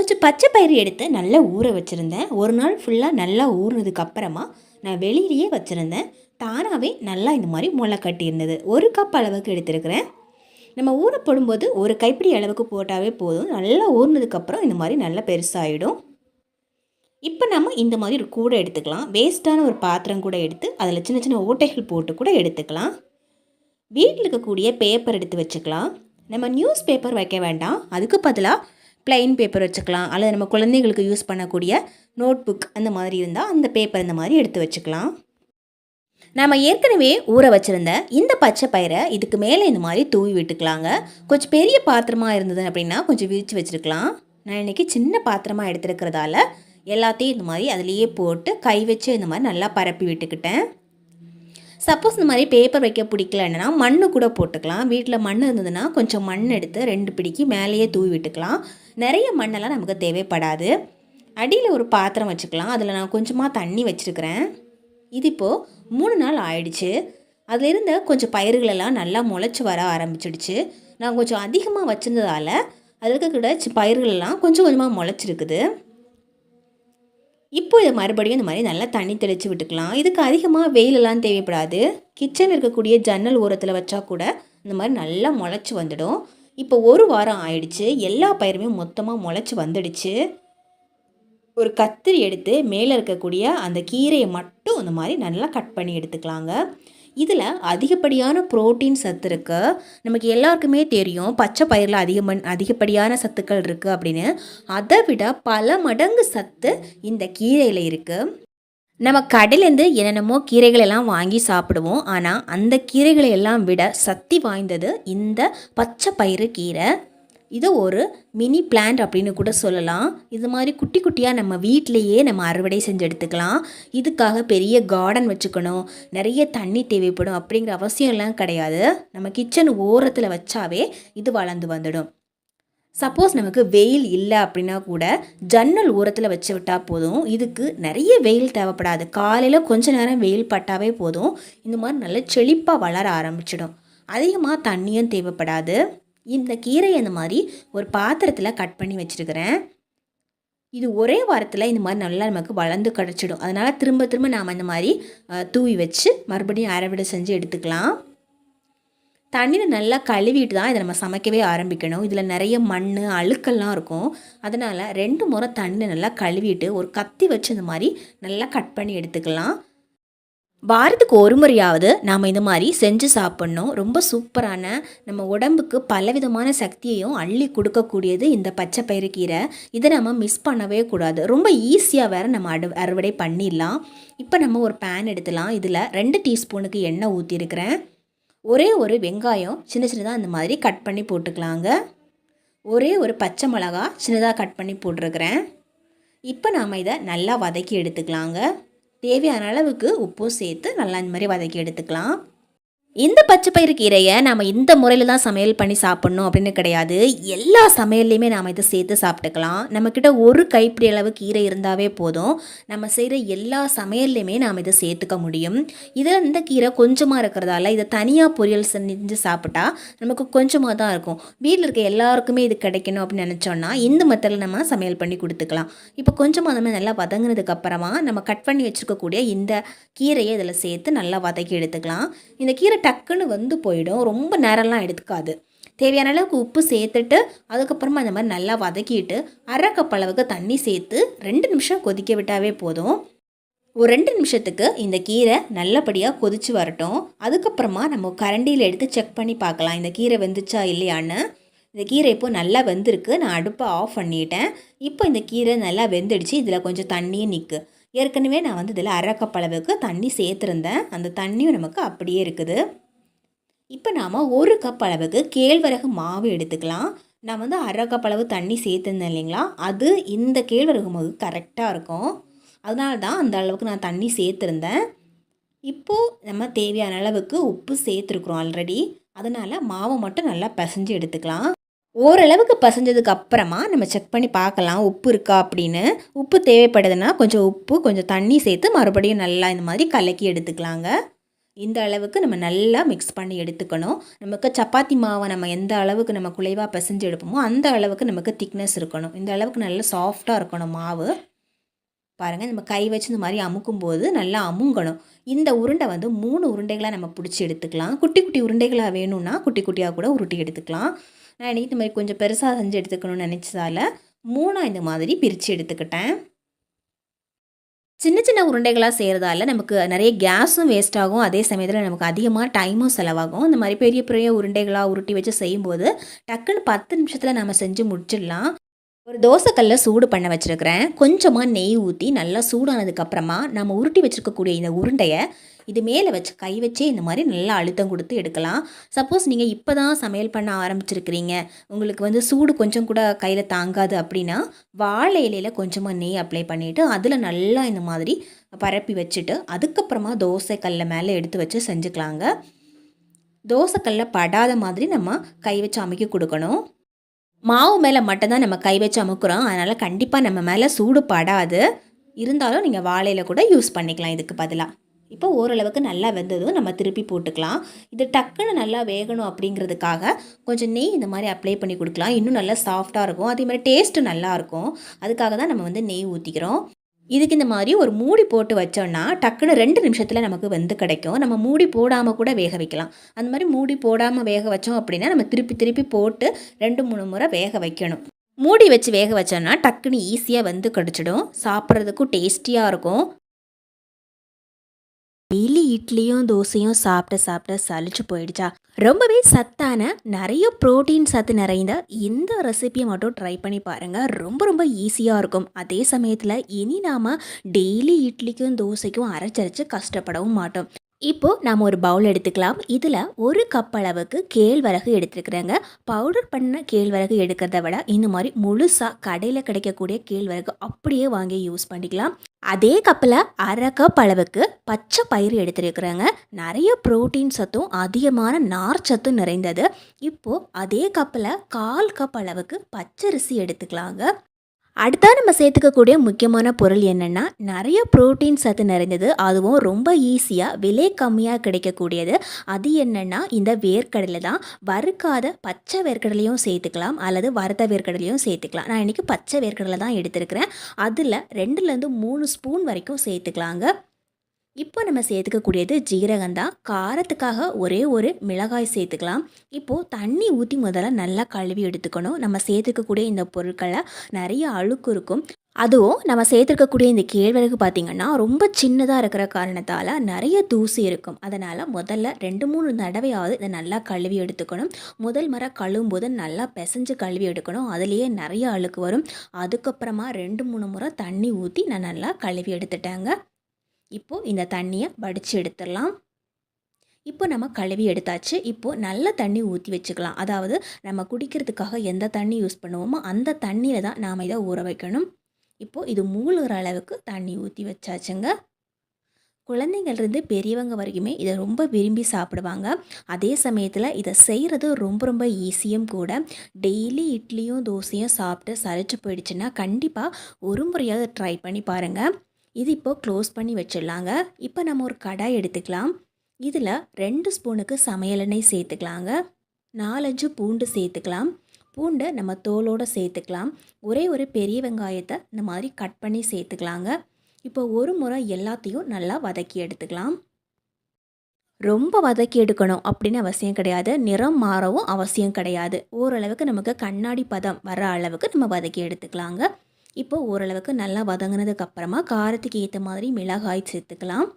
கொஞ்சம் பச்சை பயிறு எடுத்து நல்லா ஊற வச்சுருந்தேன். ஒரு நாள் ஃபுல்லாக நல்லா ஊறினதுக்கப்புறமா நான் வெளியிலேயே வச்சுருந்தேன். தானாகவே நல்லா இந்த மாதிரி முளை கட்டியிருந்தது ஒரு கப் அளவுக்கு எடுத்திருக்கிறேன். நம்ம ஊற போடும்போது ஒரு கைப்பிடி அளவுக்கு போட்டாவே போதும். நல்லா ஊறினதுக்கப்புறம் இந்த மாதிரி நல்லா பெருசாகிடும் இப்போ நம்ம இந்த மாதிரி ஒரு கூடை எடுத்துக்கலாம். வேஸ்ட்டான ஒரு பாத்திரம் கூட எடுத்து அதில் சின்ன சின்ன ஓட்டைகள் போட்டு கூட எடுத்துக்கலாம். வீட்டில் இருக்கக்கூடிய பேப்பர் எடுத்து வச்சுக்கலாம். நம்ம நியூஸ் பேப்பர் வைக்க வேண்டாம். அதுக்கு பதிலாக பிளைன் பேப்பர் வச்சுக்கலாம். அல்லது நம்ம குழந்தைங்களுக்கு யூஸ் பண்ணக்கூடிய நோட் புக் அந்த மாதிரி இருந்தால் அந்த பேப்பர் இந்த மாதிரி எடுத்து வச்சுக்கலாம். நம்ம ஏற்கனவே ஊற வச்சுருந்த இந்த பச்சை பயிரை இதுக்கு மேலே இந்த மாதிரி தூவி விட்டுக்கலாங்க. கொஞ்சம் பெரிய பாத்திரமாக இருந்தது அப்படின்னா கொஞ்சம் விரித்து வச்சுருக்கலாம். நான் இன்றைக்கி சின்ன பாத்திரமாக எடுத்துருக்கிறதால எல்லாத்தையும் இந்த மாதிரி அதுலேயே போட்டு கை வச்சு இந்த மாதிரி நல்லா பரப்பி விட்டுக்கிட்டேன். சப்போஸ் இந்த மாதிரி பேப்பர் வைக்க பிடிக்கலன்னா மண்ணு கூட போட்டுக்கலாம். வீட்டில் மண் இருந்ததுன்னா கொஞ்சம் மண் எடுத்து ரெண்டு பிடிக்கி மேலேயே தூவி விட்டுக்கலாம். நிறைய மண்ணெல்லாம் நமக்கு தேவைப்படாது. அடியில் ஒரு பாத்திரம் வச்சுக்கலாம். அதில் நான் கொஞ்சமாக தண்ணி வச்சுருக்கிறேன். இது இப்போது மூணு நாள் ஆயிடுச்சு. அதில் இருந்த கொஞ்சம் பயிர்களெல்லாம் நல்லா முளைச்சி வர ஆரம்பிச்சிடுச்சு. நான் கொஞ்சம் அதிகமாக வச்சுருந்ததால் அதுக்கு கூட சி- பயிர்களெல்லாம் கொஞ்சம் கொஞ்சமாக முளைச்சிருக்குது. இப்போ இதை மறுபடியும் இந்த மாதிரி நல்லா தண்ணி தெளித்து விட்டுக்கலாம். இதுக்கு அதிகமாக வெயிலெல்லாம் தேவைப்படாது. கிச்சனில் இருக்கக்கூடிய ஜன்னல் ஓரத்தில் வச்சா கூட இந்த மாதிரி நல்லா முளைச்சி வந்துடும். இப்போ ஒரு வாரம் ஆயிடுச்சு. எல்லா பயிருமே மொத்தமாக முளைச்சி வந்துடுச்சு. ஒரு கத்திரி எடுத்து மேலே இருக்கக்கூடிய அந்த கீரையை மட்டும் இந்த மாதிரி நல்லா கட் பண்ணி எடுத்துக்கலாங்க. இதில் அதிகப்படியான புரோட்டீன் சத்து இருக்குது நமக்கு எல்லாருக்குமே தெரியும் பச்சை பயிரில் அதிக அதிகப்படியான சத்துக்கள் இருக்குது அப்படின்னு. அதை விட பல மடங்கு சத்து இந்த கீரையில் இருக்குது நம்ம கடையிலேருந்து என்னென்னமோ கீரைகள் எல்லாம் வாங்கி சாப்பிடுவோம். ஆனால் அந்த கீரைகளை எல்லாம் விட சக்தி வாய்ந்தது இந்த பச்சை பயிறு கீரை. இது ஒரு மினி பிளான்ட் அப்படின்னு கூட சொல்லலாம். இது மாதிரி குட்டி குட்டியாக நம்ம வீட்டிலையே நம்ம அறுவடை செஞ்சு எடுத்துக்கலாம். இதுக்காக பெரிய கார்டன் வச்சுக்கணும். நிறைய தண்ணி தேவைப்படும் அப்படிங்கிற அவசியம்லாம் கிடையாது. நம்ம கிச்சன் ஓரத்தில் வச்சாவே இது வளர்ந்து வந்துடும். சப்போஸ் நமக்கு வெயில் இல்லை அப்படின்னா கூட ஜன்னல் ஓரத்தில் வச்சு விட்டால் போதும். இதுக்கு நிறைய வெயில் தேவைப்படாது. காலையில் கொஞ்ச நேரம் வெயில் பட்டாவே போதும். இந்த மாதிரி நல்ல செழிப்பாக வளர ஆரம்பிச்சிடும். அதிகமாக தண்ணியும் தேவைப்படாது. இந்த கீரையை இந்த மாதிரி ஒரு பாத்திரத்தில் கட் பண்ணி வச்சுருக்கிறேன். இது ஒரே வாரத்தில் இந்த மாதிரி நல்லா நமக்கு வளர்ந்து கிடச்சிடும். அதனால் திரும்ப திரும்ப நாம் இந்த மாதிரி தூவி வச்சு மறுபடியும் அரைவிடை செஞ்சு எடுத்துக்கலாம். தண்ணியில் நல்லா கழுவிட்டு தான் இதை நம்ம சமைக்கவே ஆரம்பிக்கணும். இதில் நிறைய மண் அழுக்கெல்லாம் இருக்கும். அதனால் ரெண்டு முறை தண்ணியில் நல்லா கழுவிட்டு ஒரு கத்தி வச்சு இந்த மாதிரி நல்லா கட் பண்ணி எடுத்துக்கலாம். வாரத்துக்கு ஒரு முறையாவது நாம் இந்த மாதிரி செஞ்சு சாப்பிட்ணும். ரொம்ப சூப்பரான நம்ம உடம்புக்கு பலவிதமான சக்தியையும் அள்ளி கொடுக்கக்கூடியது இந்த பச்சை பயிறு கீரை. இதை நம்ம மிஸ் பண்ணவே கூடாது. ரொம்ப ஈஸியாக வேறு நம்ம அடு அறுவடை பண்ணிடலாம். இப்போ நம்ம ஒரு பேன் எடுத்துலாம். இதில் ரெண்டு டீஸ்பூனுக்கு எண்ணெய் ஊற்றிருக்கிறேன் ஒரே ஒரு வெங்காயம் சின்ன சின்னதாக இந்த மாதிரி கட் பண்ணி போட்டுக்கலாங்க. ஒரே ஒரு பச்சை மிளகா சின்னதாக கட் பண்ணி போட்டிருக்கிறேன். இப்போ நாம் இதை நல்லா வதக்கி எடுத்துக்கலாங்க. தேவையான அளவுக்கு உப்பும் சேர்த்து நல்லா இந்த மாதிரி வதக்கி எடுத்துக்கலாம். இந்த பச்சை பயிறு கீரையை நாம் இந்த முறையில் தான் சமையல் பண்ணி சாப்பிட்ணும் அப்படின்னு கிடையாது. எல்லா சமையல்லையுமே நாம் இதை சேர்த்து சாப்பிட்டுக்கலாம். நம்மக்கிட்ட ஒரு கைப்பிடி அளவு கீரை இருந்தாவே போதும். நம்ம செய்கிற எல்லா சமையல்லையுமே நாம் இதை சேர்த்துக்க முடியும். இதில் இந்த கீரை கொஞ்சமாக இருக்கிறதால இதை தனியாக பொரியல் செஞ்சு சாப்பிட்டா நமக்கு கொஞ்சமாக தான் இருக்கும். வீட்டில் இருக்க எல்லாருக்குமே இது கிடைக்கணும் அப்படின்னு நினச்சோன்னா இந்த மெத்தடில் நம்ம சமையல் பண்ணி கொடுத்துக்கலாம். இப்போ கொஞ்சமாக நம்ம நல்லா வதங்கினதுக்கு அப்புறமா நம்ம கட் பண்ணி வச்சுருக்கக்கூடிய இந்த கீரையை இதில் சேர்த்து நல்லா வதக்கி எடுத்துக்கலாம். இந்த கீரை டக்குன்னு வந்து போயிடும். ரொம்ப நேரம்லாம் எடுத்துக்காது. தேவையான அளவுக்கு உப்பு சேர்த்துட்டு அதுக்கப்புறமா இந்த மாதிரி நல்லா வதக்கிட்டு அரை கப் அளவுக்கு தண்ணி சேர்த்து ரெண்டு நிமிஷம் கொதிக்க விட்டாவே போதும். ஒரு ரெண்டு நிமிஷத்துக்கு இந்த கீரை நல்லபடியாக கொதிச்சு வரட்டும். அதுக்கப்புறமா நம்ம கரண்டியில் எடுத்து செக் பண்ணி பார்க்கலாம். இந்த கீரை வெந்துச்சா இல்லையான்னு. இந்த கீரை இப்போது நல்லா வெந்திருக்கு. நான் அடுப்பை ஆஃப் பண்ணிட்டேன். இப்போ இந்த கீரை நல்லா வெந்துடுச்சு. இதில் கொஞ்சம் தண்ணியும் நிற்கு ஏற்கனவே நான் வந்து இதில் அரை கப் அளவுக்கு தண்ணி சேர்த்துருந்தேன். அந்த தண்ணியும் நமக்கு அப்படியே இருக்குது. இப்போ நாம் ஒரு கப் அளவுக்கு கேழ்வரகு மாவு எடுத்துக்கலாம். நான் வந்து அரை கப் அளவு தண்ணி சேர்த்துருந்தேன் இல்லைங்களா? அது இந்த கேழ்வரகு மாவு கரெக்டாக இருக்கும். அதனால தான் அந்த அளவுக்கு நான் தண்ணி சேர்த்துருந்தேன். இப்போது நம்ம தேவையான அளவுக்கு உப்பு சேர்த்துருக்குறோம் ஆல்ரெடி அதனால் மாவை மட்டும் நல்லா பிசைஞ்சு எடுத்துக்கலாம். ஓரளவுக்கு பசைஞ்சதுக்கு அப்புறமா நம்ம செக் பண்ணி பார்க்கலாம் உப்பு இருக்கா அப்படின்னு. உப்பு தேவைப்படுதுன்னா கொஞ்சம் உப்பு கொஞ்சம் தண்ணி சேர்த்து மறுபடியும் நல்லா இந்த மாதிரி கலக்கி எடுத்துக்கலாங்க. இந்த அளவுக்கு நம்ம நல்லா மிக்ஸ் பண்ணி எடுத்துக்கணும். நமக்கு சப்பாத்தி மாவை நம்ம எந்த அளவுக்கு நம்ம குலைவாக பிசைஞ்சு எடுப்போமோ அந்த அளவுக்கு நமக்கு திக்னஸ் இருக்கணும். இந்த அளவுக்கு நல்லா சாஃப்டாக இருக்கணும் மாவு. பாருங்கள் நம்ம கை வச்சு இந்த மாதிரி அமுக்கும் போது நல்லா அமுங்கணும். இந்த உருண்டை வந்து மூணு உருண்டைகளாக நம்ம பிடிச்சி எடுத்துக்கலாம். குட்டி குட்டி உருண்டைகளாக வேணும்னா குட்டி குட்டியாக கூட உருட்டி எடுத்துக்கலாம். நான் இன்றைக்கி இந்த மாதிரி கொஞ்சம் பெருசாக செஞ்சு எடுத்துக்கணும்னு நினச்சதால மூணாக இந்த மாதிரி பிரித்து எடுத்துக்கிட்டேன். சின்ன சின்ன உருண்டைகளாக செய்கிறதால நமக்கு நிறைய கேஸும் வேஸ்ட் ஆகும். அதே சமயத்தில் நமக்கு அதிகமாக டைமும் செலவாகும். இந்த மாதிரி பெரிய பெரிய உருண்டைகளாக உருட்டி வச்சு செய்யும்போது டக்குன்னு பத்து நிமிஷத்தில் நம்ம செஞ்சு முடிச்சிடலாம். ஒரு தோசைக்கல்ல சூடு பண்ண வச்சுருக்கிறேன். கொஞ்சமாக நெய் ஊற்றி நல்லா சூடானதுக்கப்புறமா நம்ம உருட்டி வச்சுருக்கக்கூடிய இந்த உருண்டையை இது மேலே வச்சு கை வச்சே இந்த மாதிரி நல்லா அழுத்தம் கொடுத்து எடுக்கலாம். சப்போஸ் நீங்கள் இப்போ தான் சமையல் பண்ண ஆரம்பிச்சிருக்கிறீங்க. உங்களுக்கு வந்து சூடு கொஞ்சம் கூட கையில் தாங்காது அப்படின்னா வாழை இலையில் கொஞ்சமாக நெய் அப்ளை பண்ணிவிட்டு அதில் நல்லா இந்த மாதிரி பரப்பி வச்சுட்டு அதுக்கப்புறமா தோசை கல்லை மேலே எடுத்து வச்சு செஞ்சுக்கலாங்க. தோசைக்கல்ல படாத மாதிரி நம்ம கை வச்சு அமைக்க கொடுக்கணும். மாவு மேலே மட்டும்தான் நம்ம கை வச்சு அமுக்குறோம். அதனால் கண்டிப்பாக நம்ம மேலே சூடு படாது. இருந்தாலும் நீங்கள் வாழையில் கூட யூஸ் பண்ணிக்கலாம் இதுக்கு பதிலாக இப்போ ஓரளவுக்கு நல்லா வெந்ததும் நம்ம திருப்பி போட்டுக்கலாம். இது டக்குன்னு நல்லா வேகணும் அப்படிங்கிறதுக்காக கொஞ்சம் நெய் இந்த மாதிரி அப்ளை பண்ணி கொடுக்கலாம். இன்னும் நல்லா சாஃப்டாக இருக்கும். அதே மாதிரி டேஸ்ட்டு நல்லாயிருக்கும் அதுக்காக தான் நம்ம வந்து நெய் ஊற்றிக்கிறோம் இதுக்கு இந்த மாதிரி ஒரு மூடி போட்டு வச்சோன்னா டக்குன்னு ரெண்டு நிமிஷத்தில் நமக்கு வந்து கிடைக்கும். நம்ம மூடி போடாமல் கூட வேக வைக்கலாம். அந்த மாதிரி மூடி போடாமல் வேக வச்சோம் அப்படின்னா நம்ம திருப்பி திருப்பி போட்டு ரெண்டு மூணு முறை வேக வைக்கணும். மூடி வச்சு வேக வச்சோன்னா டக்குன்னு ஈஸியாக வந்து கிடச்சிடும். சாப்பிட்றதுக்கும் டேஸ்டியாக இருக்கும். டெய்லி இட்லியும் தோசையும் சாப்பிட்டு சாப்பிட்டு சலிச்சு போயிடுச்சா? ரொம்பவே சத்தான நிறைய ப்ரோட்டீன் சத்து நிறைந்த இந்த ரெசிபியை மட்டும் ட்ரை பண்ணி பாருங்கள் ரொம்ப ரொம்ப ஈஸியாக இருக்கும். அதே சமயத்தில் இனி நாம் டெய்லி இட்லிக்கும் தோசைக்கும் அரைச்சரைச்சு கஷ்டப்படவும் மாட்டோம். இப்போ நாம் ஒரு பவுல் எடுத்துக்கலாம். இதில் ஒரு கப் அளவுக்கு கேழ்வரகு எடுத்துருக்குறேங்க. பவுடர் பண்ண கேழ்வரகு எடுக்கிறத விட இந்த மாதிரி முழுசாக கடையில் கிடைக்கக்கூடிய கேழ்வரகு அப்படியே வாங்கி யூஸ் பண்ணிக்கலாம். அதே கப்பில் அரை கப் அளவுக்கு பச்சை பயிறு எடுத்துருக்குறேங்க. நிறைய ப்ரோட்டீன் சத்தும் அதிகமான நார் சத்தும் நிறைந்தது. இப்போது அதே கப்பில் கால் கப் அளவுக்கு பச்சரிசி எடுத்துக்கலாங்க. அடுத்தா நம்ம சேர்த்துக்கக்கூடிய முக்கியமான பொருள் என்னென்னா நிறைய ப்ரோட்டீன் சத்து நிறைந்தது அதுவும் ரொம்ப ஈஸியாக விலை கம்மியாக கிடைக்கக்கூடியது. அது என்னென்னா இந்த வேர்க்கடலை தான். வறுக்காத பச்சை வேர்க்கடலையும் சேர்த்துக்கலாம் அல்லது வறுத்த வேர்க்கடலையும் சேர்த்துக்கலாம். நான் இன்றைக்கி பச்சை வேர்க்கடலை தான் எடுத்திருக்கிறேன். அதில் ரெண்டுலேருந்து மூணு ஸ்பூன் வரைக்கும் சேர்த்துக்கலாங்க. இப்போ நம்ம சேர்த்துக்கக்கூடியது ஜீரகம் தான். காரத்துக்காக ஒரே ஒரு மிளகாய் சேர்த்துக்கலாம். இப்போது தண்ணி ஊற்றி முதல்ல நல்லா கழுவி எடுத்துக்கணும். நம்ம சேர்த்துக்கக்கூடிய இந்த பொருட்களை நிறைய அழுக்கு இருக்கும். அதுவும் நம்ம சேர்த்துருக்கக்கூடிய இந்த கேழ்வரகு பார்த்திங்கன்னா ரொம்ப சின்னதாக இருக்கிற காரணத்தால் நிறைய தூசி இருக்கும். அதனால் முதல்ல ரெண்டு மூணு தடவையாவது இதை நல்லா கழுவி எடுத்துக்கணும். முதல் முறை கழுவும் போது நல்லா பிசைஞ்சு கழுவி எடுக்கணும். அதுலேயே நிறைய அழுக்கு வரும். அதுக்கப்புறமா ரெண்டு மூணு முறை தண்ணி ஊற்றி நான் நல்லா கழுவி எடுத்துட்டேங்க. இப்போது இந்த தண்ணியை வடித்து எடுத்துடலாம். இப்போ நம்ம கழுவி எடுத்தாச்சு. இப்போது நல்ல தண்ணி ஊற்றி வச்சுக்கலாம். அதாவது நம்ம குடிக்கிறதுக்காக எந்த தண்ணி யூஸ் பண்ணுவோமோ அந்த தண்ணியில் தான் நாம் இதை ஊற வைக்கணும். இப்போது இது மூழ்கிற அளவுக்கு தண்ணி ஊற்றி வச்சாச்சுங்க. குழந்தைங்கள்லேருந்து பெரியவங்க வரைக்குமே இதை ரொம்ப விரும்பி சாப்பிடுவாங்க. அதே சமயத்தில் இதை செய்கிறது ரொம்ப ரொம்ப ஈஸியும் கூட. டெய்லி இட்லியும் தோசையும் சாப்பிட்டு சரிச்சு போயிடுச்சுன்னா கண்டிப்பாக ஒரு முறையாவது ட்ரை பண்ணி பாருங்கள் இது இப்போ க்ளோஸ் பண்ணி வச்சிடலாங்க. இப்போ நம்ம ஒரு கடாய் எடுத்துக்கலாம். இதில் ரெண்டு ஸ்பூனுக்கு சமையலெண்ணெய் சேர்த்துக்கலாங்க. நாலஞ்சு பூண்டு சேர்த்துக்கலாம். பூண்டை நம்ம தோலோடு சேர்த்துக்கலாம். ஒரே ஒரு பெரிய வெங்காயத்தை இந்த மாதிரி கட் பண்ணி சேர்த்துக்கலாங்க. இப்போ ஒரு முறை எல்லாத்தையும் நல்லா வதக்கி எடுத்துக்கலாம். ரொம்ப வதக்கி எடுக்கணும் அப்படின்னு அவசியம் கிடையாது. நிறம் மாறவும் அவசியம் கிடையாது. ஓரளவுக்கு நமக்கு கண்ணாடி பதம் வர அளவுக்கு நம்ம வதக்கி எடுத்துக்கலாங்க. இப்போ ஓரளவுக்கு நல்லா வதங்கினதுக்கு அப்புறமா காரத்துக்கு ஏற்ற மாதிரி மிளகாய் சேர்த்துக்கலாம்.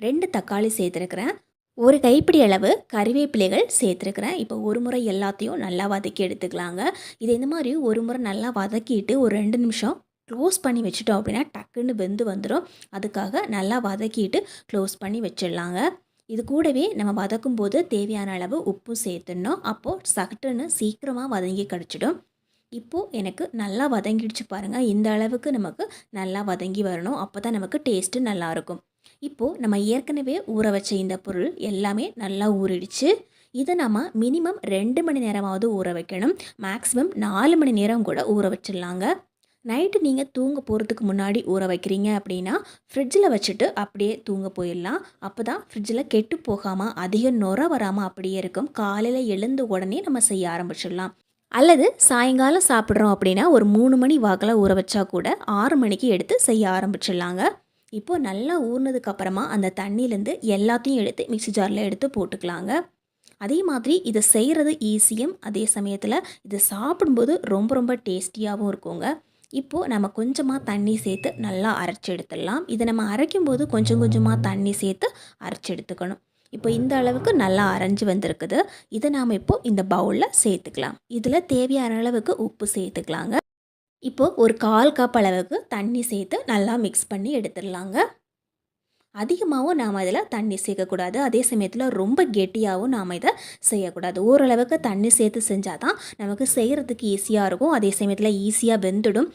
ரெண்டு தக்காளி சேர்த்துருக்குறேன். ஒரு கைப்பிடி அளவு கறிவேப்பிலைகள் சேர்த்துருக்குறேன். இப்போ ஒரு முறை எல்லாத்தையும் நல்லா வதக்கி எடுத்துக்கலாங்க. இது இந்த மாதிரி ஒரு முறை நல்லா வதக்கிட்டு ஒரு ரெண்டு நிமிஷம் க்ளோஸ் பண்ணி வச்சுட்டோம் அப்படின்னா டக்குன்னு வெந்து வந்துடும் அதுக்காக நல்லா வதக்கிட்டு க்ளோஸ் பண்ணி வச்சிடலாங்க. இது கூடவே நம்ம வதக்கும் போது தேவையான அளவு உப்பும் சேர்த்துடணும். அப்போது சகட்டுன்னு சீக்கிரமாக வதங்கி கிடச்சிடும். இப்போது எனக்கு நல்லா வதங்கிடுச்சு பாருங்கள் இந்த அளவுக்கு நமக்கு நல்லா வதங்கி வரணும். அப்போ தான் நமக்கு டேஸ்ட்டு நல்லாயிருக்கும் இப்போது நம்ம ஏற்கனவே ஊற வச்ச இந்த பொருள் எல்லாமே நல்லா ஊறிடுச்சு. இதை நம்ம மினிமம் ரெண்டு மணி நேரமாவது ஊற வைக்கணும். மேக்ஸிமம் நாலு மணி நேரம் கூட ஊற வச்சிடலாங்க. நைட்டு நீங்கள் தூங்க போகிறதுக்கு முன்னாடி ஊற வைக்கிறீங்க அப்படின்னா ஃப்ரிட்ஜில் வச்சுட்டு அப்படியே தூங்க போயிடலாம். அப்போ தான் ஃப்ரிட்ஜில் கெட்டு போகாமல் அதிக நுர வராமல் அப்படியே இருக்கும். காலையில் எழுந்த உடனே நம்ம செய்ய ஆரம்பிச்சிடலாம். அல்லது சாயங்காலம் சாப்பிட்றோம் அப்படின்னா ஒரு மூணு மணி வாக்கில் ஊற வச்சா கூட ஆறு மணிக்கு எடுத்து செய்ய ஆரம்பிச்சிடலாங்க. இப்போது நல்லா ஊறினதுக்கப்புறமா அந்த தண்ணியிலேருந்து எல்லாத்தையும் எடுத்து மிக்ஸி ஜாரில் எடுத்து போட்டுக்கலாங்க. அதே மாதிரி இதை செய்கிறது ஈஸியும் அதே சமயத்தில் இதை சாப்பிடும்போது ரொம்ப ரொம்ப டேஸ்டியாகவும் இருக்குங்க. இப்போது நம்ம கொஞ்சமாக தண்ணி சேர்த்து நல்லா அரைச்சி எடுத்துடலாம். இதை நம்ம அரைக்கும் போது கொஞ்சம் கொஞ்சமாக தண்ணி சேர்த்து அரைச்சி எடுத்துக்கணும். இப்போ இந்த அளவுக்கு நல்லா அரைஞ்சு வந்திருக்குது. இதை நாம் இப்போ இந்த பவுலில் சேர்த்துக்கலாம். இதில் தேவையான அளவுக்கு உப்பு சேர்த்துக்கலாங்க. இப்போ ஒரு கால் கப் அளவுக்கு தண்ணி சேர்த்து நல்லா மிக்ஸ் பண்ணி எடுத்துடலாங்க. அதிகமாகவும் நாம் இதில் தண்ணி சேர்க்கக்கூடாது. அதே சமயத்தில் ரொம்ப கெட்டியாகவும் நாம் இதை செய்யக்கூடாது. ஓரளவுக்கு தண்ணி சேர்த்து செஞ்சால் தான் நமக்கு செய்கிறதுக்கு ஈஸியாக இருக்கும். அதே சமயத்தில் ஈஸியாக வெந்துடும்.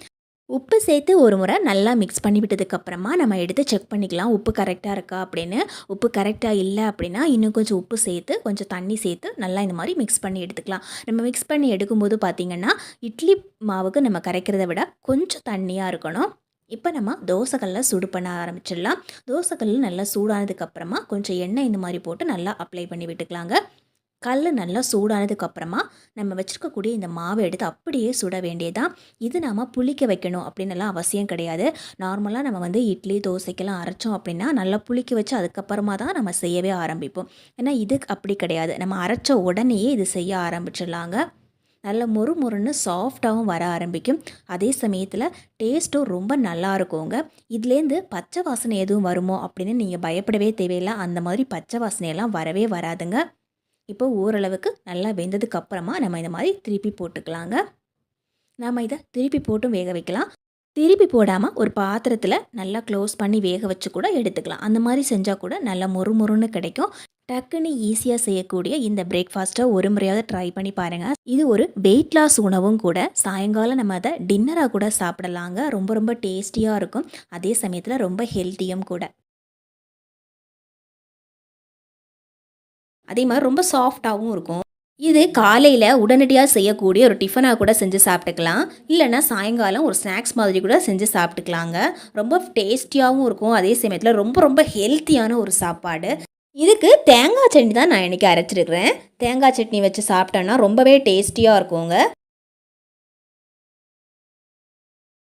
உப்பு சேர்த்து ஒரு முறை நல்லா மிக்ஸ் பண்ணி விட்டதுக்கப்புறமா நம்ம எடுத்து செக் பண்ணிக்கலாம். உப்பு கரெக்டாக இருக்கா அப்படின்னு. உப்பு கரெக்டாக இல்லை அப்படின்னா இன்னும் கொஞ்சம் உப்பு சேர்த்து கொஞ்சம் தண்ணி சேர்த்து நல்லா இந்த மாதிரி மிக்ஸ் பண்ணி எடுத்துக்கலாம். நம்ம மிக்ஸ் பண்ணி எடுக்கும்போது பார்த்திங்கன்னா இட்லி மாவுக்கு நம்ம கரைக்கிறத விட கொஞ்சம் தண்ணியாக இருக்கணும். இப்போ நம்ம தோசைக்கல்ல சூடு பண்ண ஆரம்பிச்சிடலாம். தோசைக்கல் நல்லா சூடானதுக்கப்புறமா கொஞ்சம் எண்ணெய் இந்த மாதிரி போட்டு நல்லா அப்ளை பண்ணி விட்டுக்கலாங்க. கல் நல்லா சூடானதுக்கப்புறமா நம்ம வச்சுருக்கக்கூடிய இந்த மாவை எடுத்து அப்படியே சுட வேண்டியதான் இது நாம் புளிக்க வைக்கணும் அப்படின்னுலாம் அவசியம் கிடையாது. நார்மலாக நம்ம வந்து இட்லி தோசைக்கெல்லாம் அரைச்சோம் அப்படின்னா நல்லா புளிக்க வச்சு அதுக்கப்புறமா தான் நம்ம செய்யவே ஆரம்பிப்போம். ஏன்னா இது அப்படி கிடையாது. நம்ம அரைச்ச உடனேயே இது செய்ய ஆரம்பிச்சிடலாங்க. நல்ல மொறு மொறுன்னு சாஃப்டாகவும் வர ஆரம்பிக்கும். அதே சமயத்தில் டேஸ்ட்டும் ரொம்ப நல்லா இருக்குங்க. இதுலேருந்து பச்சை வாசனை எதுவும் வருமோ அப்படின்னு நீங்கள் பயப்படவே தேவையில்லை. அந்த மாதிரி பச்சை வாசனையெல்லாம் வரவே வராதுங்க. இப்போ ஓரளவுக்கு நல்லா வெந்ததுக்கு அப்புறமா நம்ம இந்த மாதிரி திருப்பி போட்டுக்கலாங்க. நம்ம இதை திருப்பி போட்டும் வேக வைக்கலாம். திருப்பி போடாமல் ஒரு பாத்திரத்தில் நல்லா க்ளோஸ் பண்ணி வேக வச்சு கூட எடுத்துக்கலாம். அந்த மாதிரி செஞ்சால் கூட நல்லா மொறு மொறுன்னு கிடைக்கும். டக்குன்னு ஈஸியாக செய்யக்கூடிய இந்த பிரேக்ஃபாஸ்ட்டை ஒரு முறையாவது ட்ரை பண்ணி பாருங்கள் இது ஒரு வெயிட் லாஸ் உணவும் கூட. சாயங்காலம் நம்ம அதை டின்னராக கூட சாப்பிடலாங்க. ரொம்ப ரொம்ப டேஸ்டியாக இருக்கும். அதே சமயத்தில் ரொம்ப ஹெல்த்தியும் கூட. அதே மாதிரி ரொம்ப சாஃப்டாகவும் இருக்கும். இது காலையில் உடனடியாக செய்யக்கூடிய ஒரு டிஃபனாக கூட செஞ்சு சாப்பிட்டுக்கலாம். இல்லைன்னா சாயங்காலம் ஒரு ஸ்நாக்ஸ் மாதிரி கூட செஞ்சு சாப்பிட்டுக்கலாங்க. ரொம்ப டேஸ்டியாகவும் இருக்கும். அதே சமயத்தில் ரொம்ப ரொம்ப ஹெல்த்தியான ஒரு சாப்பாடு. இதுக்கு தேங்காய் சட்னி தான் நான் இன்றைக்கி அரைச்சிருக்கிறேன். தேங்காய் சட்னி வச்சு சாப்பிட்டோன்னா ரொம்பவே டேஸ்டியாக இருக்குங்க.